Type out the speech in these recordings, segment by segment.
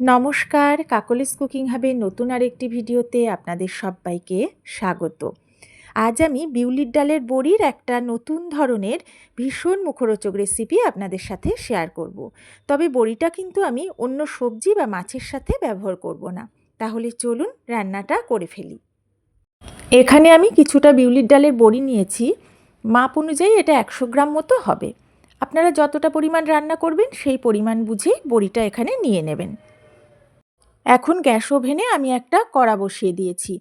নমস্কার, কাকলিস কুকিং হাবের নতুন আরেকটি ভিডিওতে আপনাদের সবাইকে স্বাগত। আজ আমি বিউলির ডালের বড়ির একটা নতুন ধরনের ভীষণ মুখরোচক রেসিপি আপনাদের সাথে শেয়ার করব। তবে বড়িটা কিন্তু আমি অন্য সবজি বা মাছের সাথে ব্যবহার করব না। তাহলে চলুন রান্নাটা করে ফেলি। এখানে আমি কিছুটা বিউলির ডালের বড়ি নিয়েছি। মাপ অনুযায়ী এটা একশো গ্রাম মতো হবে। আপনারা যতটা পরিমাণ রান্না করবেন সেই পরিমাণ বুঝেই বড়িটা এখানে নিয়ে নেবেন। এখন গ্যাস ওভেনে আমি একটা কড়া বসিয়ে দিয়েছি।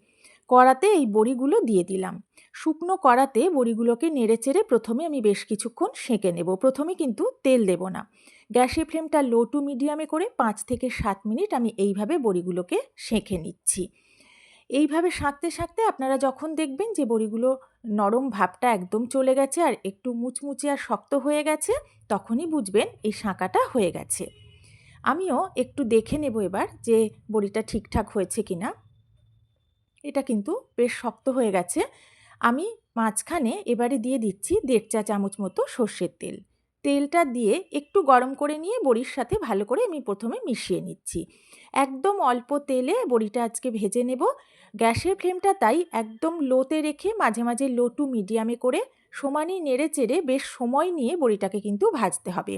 কড়াতে এই বড়িগুলো দিয়ে দিলাম। শুকনো কড়াতে বড়িগুলোকে নেড়ে চেড়ে প্রথমে আমি বেশ কিছুক্ষণ সেঁকে নেব। প্রথমে কিন্তু তেল দেব না। গ্যাসের ফ্লেমটা লো টু মিডিয়ামে করে পাঁচ থেকে সাত মিনিট আমি এইভাবে বড়িগুলোকে সেঁকে নিচ্ছি। এইভাবে শাঁকতে শাঁকতে আপনারা যখন দেখবেন যে বড়িগুলো নরম ভাবটা একদম চলে গেছে আর একটু মুচমুচে আর শক্ত হয়ে গেছে, তখনই বুঝবেন এই শাঁকাটা হয়ে গেছে। আমিও একটু দেখে নেব এবার যে বড়িটা ঠিকঠাক হয়েছে কি না এটা কিন্তু বেশ শক্ত হয়ে গেছে। আমি মাঝখানে এবারে দিয়ে দিচ্ছি দেড় চা চামচ মতো সর্ষের তেল। তেলটা দিয়ে একটু গরম করে নিয়ে বড়ির সাথে ভালো করে আমি প্রথমে মিশিয়ে নিচ্ছি। একদম অল্প তেলে বড়িটা আজকে ভেজে নেব। গ্যাসের ফ্লেমটা তাই একদম লোতে রেখে মাঝে মাঝে লো টু মিডিয়ামে করে সমানে নেড়ে চেড়ে বেশ সময় নিয়ে বড়িটাকে কিন্তু ভাজতে হবে।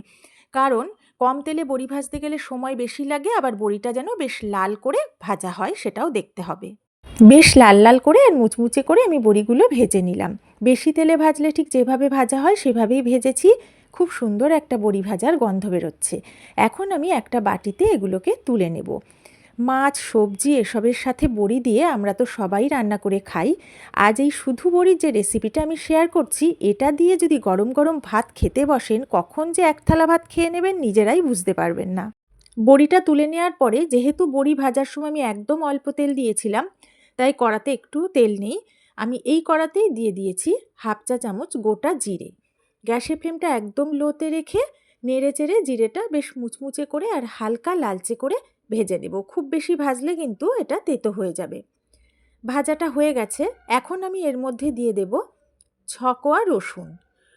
কারণ কম তেলে বড়ি ভাজতে গেলে সময় বেশি লাগে, আবার বড়িটা যেন বেশ লাল করে ভাজা হয় সেটাও দেখতে হবে। বেশ লাল লাল করে আর মুচমুচে করে আমি বড়িগুলো ভেজে নিলাম। বেশি তেলে ভাজলে ঠিক যেভাবে ভাজা হয় সেভাবেই ভেজেছি। খুব সুন্দর একটা বড়ি ভাজার গন্ধ বেরোচ্ছে। এখন আমি একটা বাটিতে এগুলোকে তুলে নেব। মাছ, সবজি এসবের সাথে বড়ি দিয়ে আমরা তো সবাই রান্না করে খাই। আজ এই শুধু বড়ির যে রেসিপিটা আমি শেয়ার করছি, এটা দিয়ে যদি গরম গরম ভাত খেতে বসেন, কখন যে এক থালা ভাত খেয়ে নেবেন নিজেরাই বুঝতে পারবেন না। বড়িটা তুলে নেওয়ার পরে, যেহেতু বড়ি ভাজার সময় আমি একদম অল্প তেল দিয়েছিলাম, তাই কড়াতে একটু তেল নেই। আমি এই কড়াতেই দিয়ে দিয়েছি হাফ চা চামচ গোটা জিরে। গ্যাসের ফ্লেমটা একদম লোতে রেখে নেড়ে চেড়ে জিরেটা বেশ মুচমুচে করে আর হালকা লালচে করে ভেজে নেব। খুব বেশি ভাজলে কিন্তু এটা তেতো হয়ে যাবে। ভাজাটা হয়ে গেছে। এখন আমি এর মধ্যে দিয়ে দেব ছকোয়া রসুন।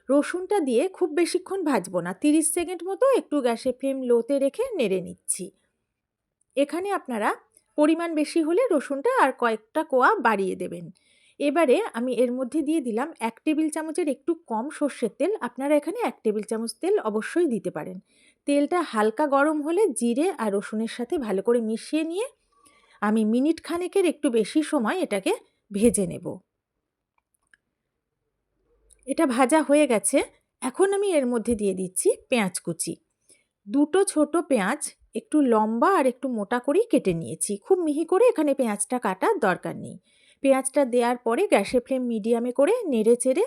রসুনটা দিয়ে খুব বেশিক্ষণ ভাজবো না। তিরিশ সেকেন্ড মতো একটু গ্যাসে ফ্লেম লোতে রেখে নেড়ে নিচ্ছি। এখানে আপনারা পরিমাণ বেশি হলে রসুনটা আর কয়েকটা কোয়া বাড়িয়ে দেবেন। এবারে আমি এর মধ্যে দিয়ে দিলাম এক টেবিল চামচের একটু কম সর্ষের তেল। আপনারা এখানে এক টেবিল চামচ তেল অবশ্যই দিতে পারেন। তেলটা হালকা গরম হলে জিরে আর রসুনের সাথে ভালো করে মিশিয়ে নিয়ে আমি মিনিট খানেকের একটু বেশি সময় এটাকে ভেজে নেব। এটা ভাজা হয়ে গেছে। এখন আমি এর মধ্যে দিয়ে দিচ্ছি পেঁয়াজ কুচি। দুটো ছোট পেঁয়াজ, একটু লম্বা আর একটু মোটা করেই কেটে নিয়েছি। খুব মিহি করে এখানে পেঁয়াজটা কাটার দরকার নেই। পেঁয়াজটা দেওয়ার পরে গ্যাসের ফ্লেম মিডিয়ামে করে নেড়ে চেড়ে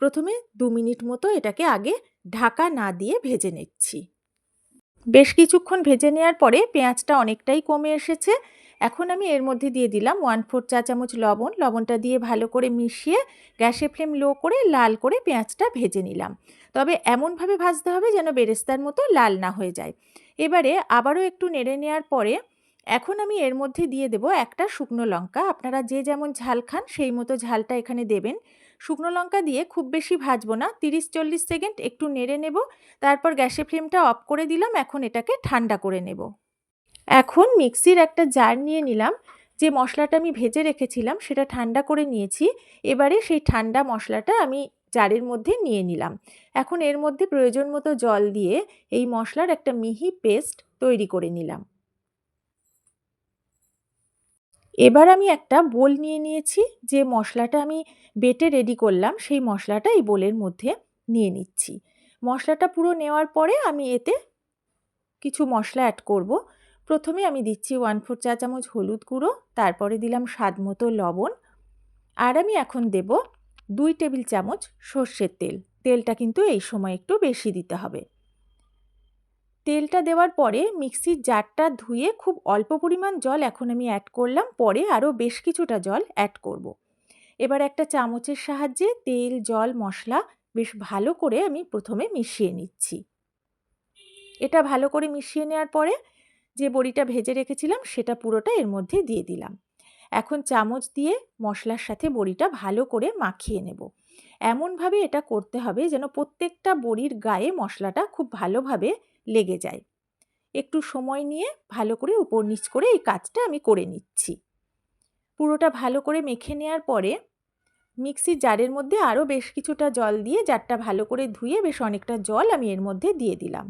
প্রথমে দু মিনিট মতো এটাকে আগে ঢাকা না দিয়ে ভেজে নিচ্ছি। বেশ কিছুক্ষণ ভেজে নেওয়ার পরে পেঁয়াজটা অনেকটাই কমে এসেছে। এখন আমি এর মধ্যে দিয়ে দিলাম ওয়ান ফোর চা চামচ লবণ। লবণটা দিয়ে ভালো করে মিশিয়ে গ্যাসে ফ্লেম লো করে লাল করে পেঁয়াজটা ভেজে নিলাম। তবে এমনভাবে ভাজতে হবে যেন বেরেস্তার মতো লাল না হয়ে যায়। এবারে আবারও একটু নেড়ে নেওয়ার পরে এখন আমি এর মধ্যে দিয়ে দেব একটা শুকনো লঙ্কা। আপনারা যে যেমন ঝাল খান সেই মতো ঝালটা এখানে দেবেন। শুকনো লঙ্কা দিয়ে খুব বেশি ভাজবো না। তিরিশ চল্লিশ সেকেন্ড একটু নেড়ে নেব। তারপর গ্যাসের ফ্লেমটা অফ করে দিলাম। এখন এটাকে ঠান্ডা করে নেব। এখন মিক্সির একটা জার নিয়ে নিলাম। যে মশলাটা আমি ভেজে রেখেছিলাম সেটা ঠান্ডা করে নিয়েছি। এবারে সেই ঠান্ডা মশলাটা আমি জারের মধ্যে নিয়ে নিলাম। এখন এর মধ্যে প্রয়োজন মতো জল দিয়ে এই মশলার একটা মিহি পেস্ট তৈরি করে নিলাম। এবার আমি একটা বোল নিয়ে নিয়েছি, যে মশলাটা আমি বেটে রেডি করলাম, সেই মশলাটা এই বোলের মধ্যে নিয়ে নিচ্ছি। মশলাটা পুরো নেওয়ার পরে আমি এতে কিছু মশলা অ্যাড করব। প্রথমে আমি দিচ্ছি ওয়ান ফোর চা চামচ হলুদ গুঁড়ো, তারপরে দিলাম স্বাদ মতো লবণ, আর আমি এখন দেব দুই টেবিল চামচ সর্ষের তেল। তেলটা কিন্তু এই সময় একটু বেশি দিতে হবে। তেলটা দেওয়ার পরে মিক্সির জারটা ধুয়ে খুব অল্প পরিমাণ জল এখন আমি অ্যাড করলাম। পরে আরও বেশ কিছুটা জল অ্যাড করব। এবার একটা চামচের সাহায্যে তেল, জল, মশলা বেশ ভালো করে আমি প্রথমে মিশিয়ে নিচ্ছি। এটা ভালো করে মিশিয়ে নেওয়ার পরে যে বড়িটা ভেজে রেখেছিলাম সেটা পুরোটা এর মধ্যে দিয়ে দিলাম। এখন চামচ দিয়ে মশলার সাথে বড়িটা ভালো করে মাখিয়ে নেব। এমনভাবে এটা করতে হবে যেন প্রত্যেকটা বড়ির গায়ে মশলাটা খুব ভালোভাবে লেগে যায়। একটু সময় নিয়ে ভালো করে উপর নিচ করে এই কাজটা আমি করে নিচ্ছি। পুরোটা ভালো করে মেখে নেওয়ার পরে মিক্সির জারের মধ্যে আরও বেশ কিছুটা জল দিয়ে জারটা ভালো করে ধুয়ে বেশ অনেকটা জল আমি এর মধ্যে দিয়ে দিলাম।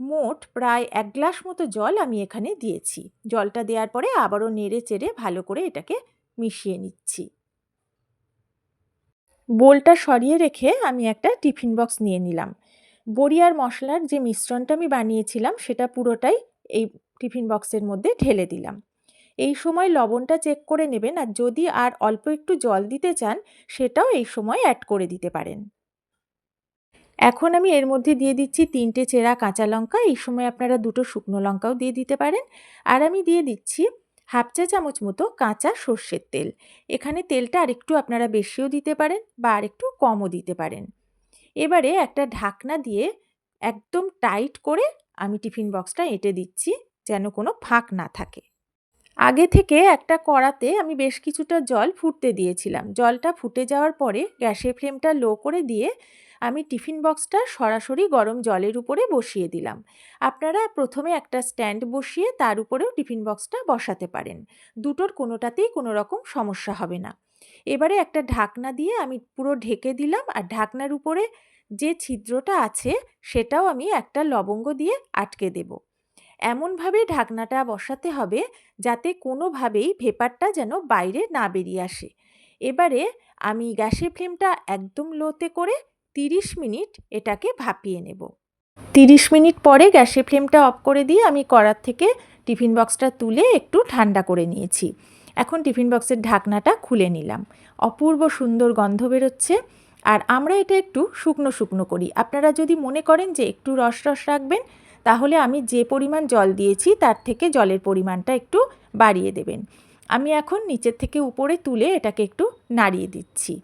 মোট প্রায় এক গ্লাস মতো জল আমি এখানে দিয়েছি। জলটা দেওয়ার পরে আবারও নেড়ে চেড়ে ভালো করে এটাকে মিশিয়ে নিচ্ছি। বোলটা সরিয়ে রেখে আমি একটা টিফিন বক্স নিয়ে নিলাম। বড়ি আর মশলার যে মিশ্রণটা আমি বানিয়েছিলাম, সেটা পুরোটাই এই টিফিন বক্সের মধ্যে ঢেলে দিলাম। এই সময় লবণটা চেক করে নেবেন, আর যদি আর অল্প একটু জল দিতে চান, সেটাও এই সময় অ্যাড করে দিতে পারেন। এখন আমি এর মধ্যে দিয়ে দিচ্ছি তিনটে চেরা কাঁচা লঙ্কা, এই সময় আপনারা দুটো শুকনো লঙ্কাও দিয়ে দিতে পারেন। আর আমি দিয়ে দিচ্ছি হাফ চা চামচ মতো কাঁচা সর্ষের তেল। এখানে তেলটা আরেকটু আপনারা বেশিও দিতে পারেন, বা আরেকটু কমও দিতে পারেন। এবারে একটা ঢাকনা দিয়ে একদম টাইট করে আমি টিফিন বক্সটা এঁটে দিচ্ছি যেন কোনো ফাঁক না থাকে। আগে থেকে একটা কড়াতে আমি বেশ কিছুটা জল ফুটতে দিয়েছিলাম। জলটা ফুটে যাওয়ার পরে গ্যাসের ফ্লেমটা লো করে দিয়ে আমি টিফিন বক্সটা সরাসরি গরম জলের উপরে বসিয়ে দিলাম। আপনারা প্রথমে একটা স্ট্যান্ড বসিয়ে তার উপরেও টিফিন বক্সটা বসাতে পারেন। দুটোর কোনোটাতেই কোনো রকম সমস্যা হবে না। এবারে একটা ঢাকনা দিয়ে আমি পুরো ঢেকে দিলাম আর ঢাকনার উপরে যে ছিদ্রটা আছে সেটাও আমি একটা লবঙ্গ দিয়ে আটকে দেব। এমনভাবে ঢাকনাটা বসাতে হবে যাতে কোনোভাবেই ভেপারটা যেন বাইরে না বেরিয়ে আসে। এবারে আমি গ্যাসের ফ্লেমটা একদম লোতে করে তিরিশ মিনিট এটাকে ভাপিয়ে নেব। তিরিশ মিনিট পরে গ্যাসের ফ্লেমটা অফ করে দিয়ে আমি কড়ার থেকে টিফিন বক্সটা তুলে একটু ঠান্ডা করে নিয়েছি। এখন টিফিন বক্সের ঢাকনাটা খুলে নিলাম। অপূর্ব সুন্দর গন্ধ বেরোচ্ছে। আর আমরা এটা একটু শুকনো শুকনো করি। আপনারা যদি মনে করেন যে একটু রস রস রাখবেন, তাহলে আমি যে পরিমাণ জল দিয়েছি, তার থেকে জলের পরিমাণটা একটু বাড়িয়ে দেবেন। আমি এখন নিচের থেকে উপরে তুলে এটাকে একটু নাড়িয়ে দিচ্ছি।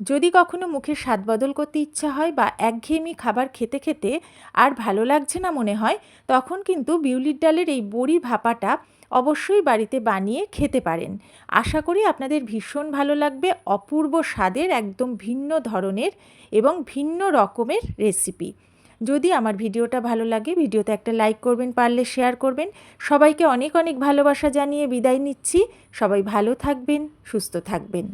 যদি কখনো মুখের স্বাদ বদল করতে ইচ্ছা হয় বা একঘেয়েমি খাবার খেতে খেতে আর ভালো লাগছে না মনে হয়, তখন কিন্তু বিউলির ডালের এই বড়ি ভাপাটা অবশ্যই বাড়িতে বানিয়ে খেতে পারেন। আশা করি আপনাদের ভীষণ ভালো লাগবে অপূর্ব স্বাদের একদম ভিন্ন ধরনের এবং ভিন্ন রকমের রেসিপি। যদি আমার ভিডিওটা ভালো লাগে, ভিডিওতে একটা লাইক করবেন, পারলে শেয়ার করবেন। সবাইকে অনেক অনেক ভালোবাসা জানিয়ে বিদায় নিচ্ছি। সবাই ভালো থাকবেন, সুস্থ থাকবেন।